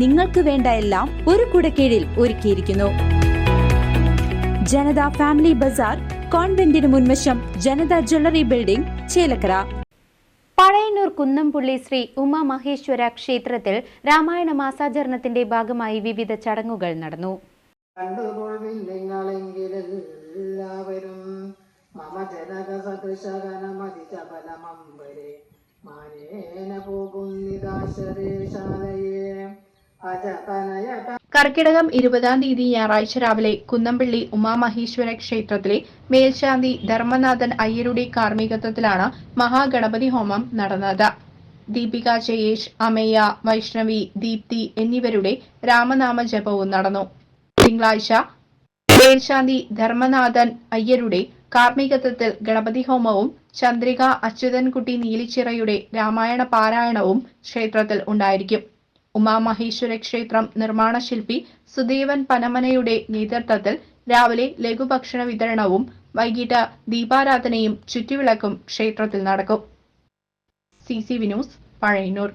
നിങ്ങൾക്ക് വേണ്ട എല്ലാം ഒരു കുടക്കീഴിൽ ഒരുക്കിയിരിക്കുന്നു. ജനത ഫാമിലി ബസാർ കോൺവെന്റിന് മുൻവശം ജനത ജ്വല്ലറി ബിൽഡിംഗ് ചേലക്കര. പഴയന്നൂർ കുന്നംപുള്ളി ശ്രീ ഉമാ മഹേശ്വര ക്ഷേത്രത്തിൽ രാമായണ മാസാചരണത്തിന്റെ ഭാഗമായി വിവിധ ചടങ്ങുകൾ നടന്നു. മമ ജനക സദൃശകനമതി മാനേന പോകുന്നിതാശരേശാലയെ കർക്കിടകം ഇരുപതാം തീയതി ഞായറാഴ്ച രാവിലെ കുന്നംപള്ളി ഉമാമഹേശ്വര ക്ഷേത്രത്തിലെ മേൽശാന്തി ധർമ്മനാഥൻ അയ്യരുടെ കാർമ്മികത്വത്തിലാണ് മഹാഗണപതി ഹോമം നടന്നത്. ദീപിക ജയേഷ് അമയ്യ വൈഷ്ണവി ദീപ്തി എന്നിവരുടെ രാമനാമ ജപവും നടന്നു. തിങ്കളാഴ്ച മേൽശാന്തി ധർമ്മനാഥൻ അയ്യരുടെ കാർമ്മികത്വത്തിൽ ഗണപതി ഹോമവും ചന്ദ്രിക അച്യുതൻകുട്ടി നീലിച്ചിറയുടെ രാമായണ പാരായണവും ക്ഷേത്രത്തിൽ ഉണ്ടായിരിക്കും. ഉമാമഹേശ്വര ക്ഷേത്രം നിർമ്മാണ ശില്പി സുദേവൻ പനമനയുടെ നേതൃത്വത്തിൽ രാവിലെ ലഘുഭക്ഷണ വിതരണവും വൈകിട്ട് ദീപാരാധനയും ചുറ്റുവിളക്കും ക്ഷേത്രത്തിൽ നടക്കും. C C Vinoos Pazhayannur.